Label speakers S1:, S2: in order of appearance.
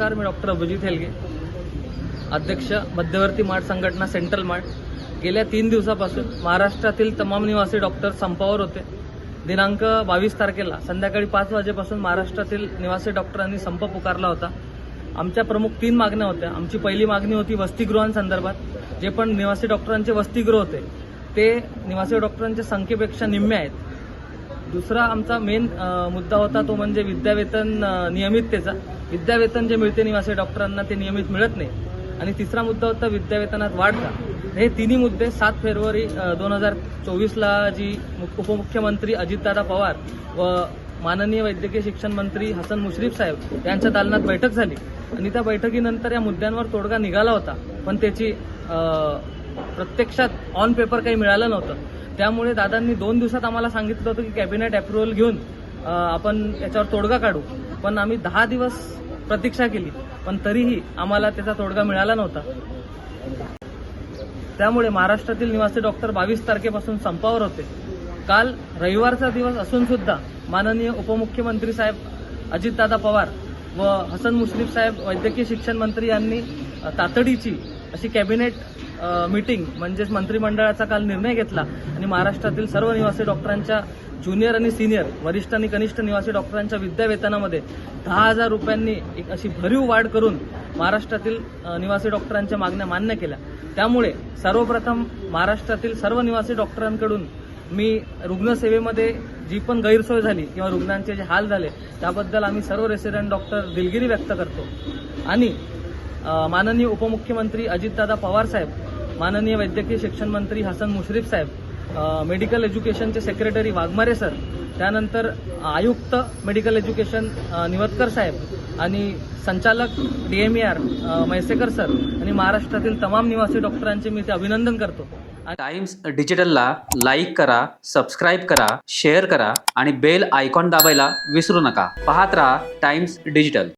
S1: नमस्कार मी डॉक्टर अभिजित हेलगे अध्यक्ष मध्यवर्ती माठ संघटना सेंट्रल माठ. गेल्या तीन दिवसापासून महाराष्ट्रातील तमाम निवासी डॉक्टर संपावर होते. दिनांक बावीस तारखेला संध्याकाळी पाच वाजेपासून महाराष्ट्रातील निवासी डॉक्टरांनी संप पुकारला होता. आमच्या प्रमुख तीन मागण्या होत्या. आमची पहिली मागणी होती वसतिगृहांसंदर्भात जे पण निवासी डॉक्टरांचे वसतिगृह होते ते निवासी डॉक्टरांच्या संख्येपेक्षा निम्मे आहेत. दुसरा आमचा मेन मुद्दा होता तो म्हणजे विद्यावेतन नियमिततेचा विद्यावेतन जे मिळते निवासी डॉक्टरांना ते नियमित मिळत नाही. आणि तिसरा मुद्दा होता विद्यावेतनात वाढ का. हे तिन्ही मुद्दे सात फेब्रुवारी दोन हजार चोवीसला जी उपमुख्यमंत्री अजितदादा पवार व माननीय वैद्यकीय शिक्षण मंत्री हसन मुश्रीफ साहेब यांच्या दालनात बैठक झाली. आणि त्या बैठकीनंतर या मुद्द्यांवर तोडगा निघाला होता. पण त्याची प्रत्यक्षात ऑन पेपर काही मिळालं नव्हतं. त्यामुळे दादांनी दोन दिवसात आम्हाला सांगितलं होतं की कॅबिनेट अप्रुव्हल घेऊन आपण याच्यावर तोडगा काढू. पण आम्ही दहा दिवस प्रतीक्षा केली पण तरीही आम्हाला त्याचा तोडगा मिळाला नव्हता. त्यामुळे महाराष्ट्रातील निवासी डॉक्टर बावीस तारखेपासून संपावर होते. काल रविवारचा दिवस असून सुद्धा माननीय उपमुख्यमंत्री साहेब अजितदादा पवार व हसन मुश्रीफ साहेब वैद्यकीय शिक्षण मंत्री यांनी तातडीची अशी कॅबिनेट मीटिंग म्हणजेच मंत्रिमंडळाचा काल निर्णय घेतला आणि महाराष्ट्रातील सर्व निवासी डॉक्टरांच्या ज्युनियर आणि सिनियर वरिष्ठ आणि कनिष्ठ निवासी डॉक्टरांच्या विद्यावेतनामध्ये दहा हजार रुपयांनी एक अशी भरीव वाढ करून महाराष्ट्रातील निवासी डॉक्टरांच्या मागण्या मान्य केल्या. त्यामुळे सर्वप्रथम महाराष्ट्रातील सर्व निवासी डॉक्टरांकडून मी रुग्णसेवेमध्ये जी पण गैरसोय झाली किंवा रुग्णांचे जे हाल झाले त्याबद्दल आम्ही सर्व रेसिडेंट डॉक्टर दिलगिरी व्यक्त करतो. आणि माननीय उपमुख्यमंत्री अजितदादा पवार साहेब माननीय वैद्यकीय शिक्षण मंत्री हसन मुश्रीफ साहेब मेडिकल एज्युकेशनचे सेक्रेटरी वाघमारे सर त्यानंतर आयुक्त मेडिकल एज्युकेशन निवतकर साहेब आणि संचालक D M R Mhaisekar sir आणि महाराष्ट्रातील तमाम निवासी डॉक्टरांचे मी ते अभिनंदन करतो.
S2: टाइम्स डिजिटलला लाईक करा सबस्क्राईब करा शेअर करा आणि बेल आयकॉन दाबायला विसरू नका. पाहत राहा टाइम्स डिजिटल.